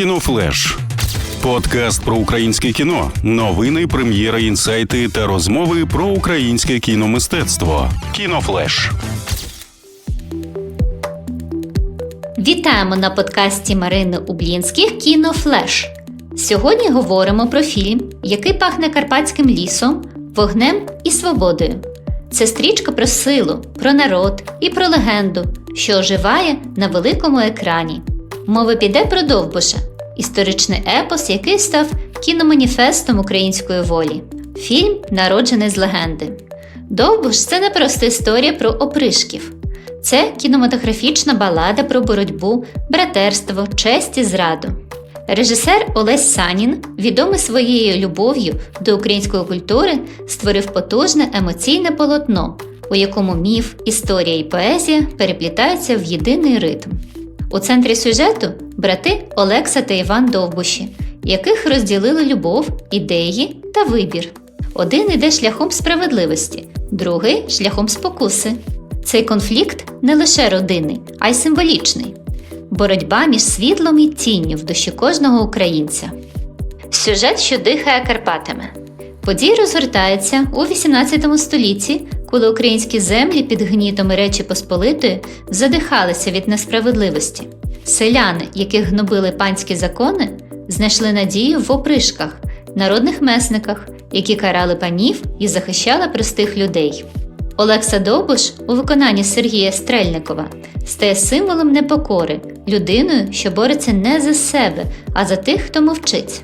Кінофлеш. Подкаст про українське кіно, новини, прем'єри, інсайти та розмови про українське кіномистецтво. Кінофлеш. Вітаємо на подкасті Марини Ублінських Кінофлеш. Сьогодні говоримо про фільм, який пахне карпатським лісом, вогнем і свободою. Це стрічка про силу, про народ і про легенду, що оживає на великому екрані. Мова піде про Довбуша, історичний епос, який став кіноманіфестом української волі. Фільм народжений з легенди. Довбуш це не просто історія про опришків. Це кінематографічна балада про боротьбу, братерство, честь і зраду. Режисер Олесь Санін, відомий своєю любов'ю до української культури, створив потужне емоційне полотно, у якому міф, історія і поезія переплітаються в єдиний ритм. У центрі сюжету брати Олекса та Іван Довбуші, яких розділили любов, ідеї та вибір. Один іде шляхом справедливості, другий шляхом спокуси. Цей конфлікт не лише родинний, а й символічний боротьба між світлом і тінню в душі кожного українця. Сюжет, що дихає Карпатами. Події розгортаються у 18 столітті, коли українські землі під гнітом Речі Посполитої задихалися від несправедливості. Селяни, яких гнобили панські закони, знайшли надію в опришках, народних месниках, які карали панів і захищали простих людей. Олекса Довбуш у виконанні Сергія Стрельникова стає символом непокори, людиною, що бореться не за себе, а за тих, хто мовчить.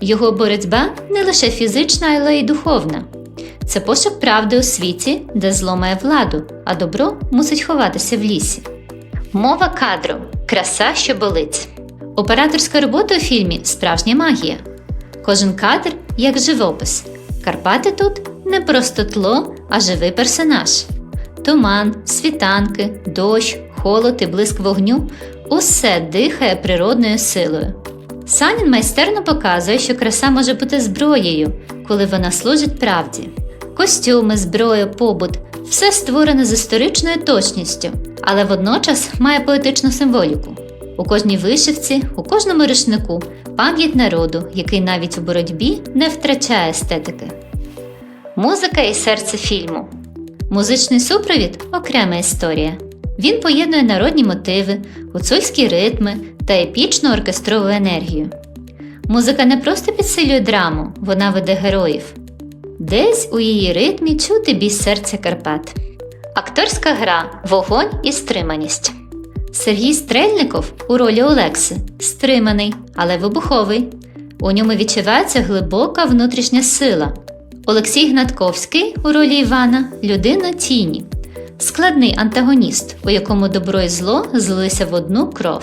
Його боротьба не лише фізична, але й духовна. Це пошук правди у світі, де зло має владу, а добро мусить ховатися в лісі. Мова кадру краса, що болить. Операторська робота у фільмі справжня магія. Кожен кадр як живопис. Карпати тут не просто тло, а живий персонаж. Туман, світанки, дощ, холод і блиск вогню усе дихає природною силою. Санін майстерно показує, що краса може бути зброєю, коли вона служить правді. Костюми, зброя, побут все створено з історичною точністю, але водночас має поетичну символіку. У кожній вишивці, у кожному рушнику пам'ять народу, який навіть у боротьбі не втрачає естетики. Музика і серце фільму. Музичний супровід окрема історія. Він поєднує народні мотиви, гуцульські ритми та епічну оркестрову енергію. Музика не просто підсилює драму, вона веде героїв. Десь у її ритмі чути бій серця Карпат. Акторська гра Вогонь і стриманість. Сергій Стрельников у ролі Олекси стриманий, але вибуховий. У ньому відчувається глибока внутрішня сила. Олексій Гнатковський у ролі Івана людина тіні, складний антагоніст, у якому добро і зло злилися в одну кров.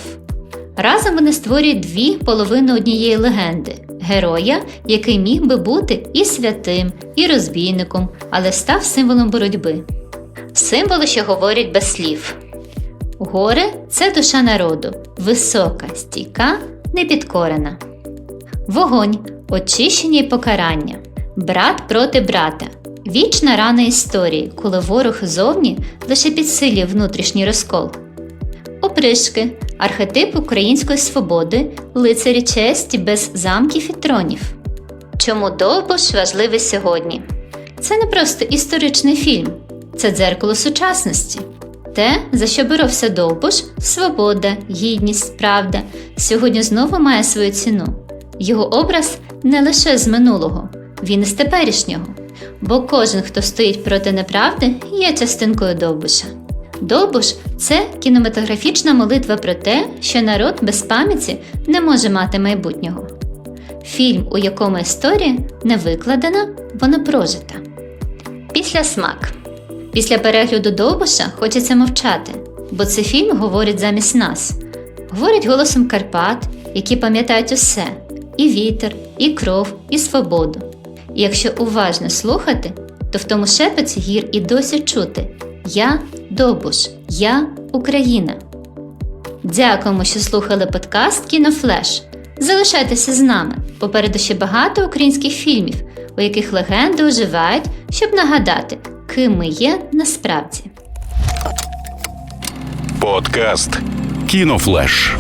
Разом вони створюють дві половини однієї легенди героя, який міг би бути і святим, і розбійником, але став символом боротьби. Символи, що говорять без слів. Горе це душа народу, висока, стійка, непідкорена. Вогонь очищення і покарання. Брат проти брата. Вічна рана історії, коли ворог зовні лише підсилює внутрішній розкол. Опришки архетип української свободи, лицарі честі без замків і тронів. Чому Довбуш важливий сьогодні? Це не просто історичний фільм, це дзеркало сучасності. Те, за що боровся Довбуш, свобода, гідність, правда, сьогодні знову має свою ціну. Його образ не лише з минулого, він із теперішнього. Бо кожен, хто стоїть проти неправди, є частинкою Довбуша. Довбуш це кінематографічна молитва про те, що народ без пам'яті не може мати майбутнього. Фільм, у якому історія не викладена, вона прожита. Після смак. Після перегляду Довбуша хочеться мовчати, бо цей фільм говорить замість нас. Говорить голосом Карпат, які пам'ятають усе: і вітер, і кров, і свободу. І якщо уважно слухати, то в тому шепоті гір і досі чути Я Довбуш, Я Україна. Дякуємо, що слухали подкаст Кінофлеш. Залишайтеся з нами. Попереду ще багато українських фільмів, у яких легенди оживають, щоб нагадати, ким ми є насправді. Подкаст Кінофлеш.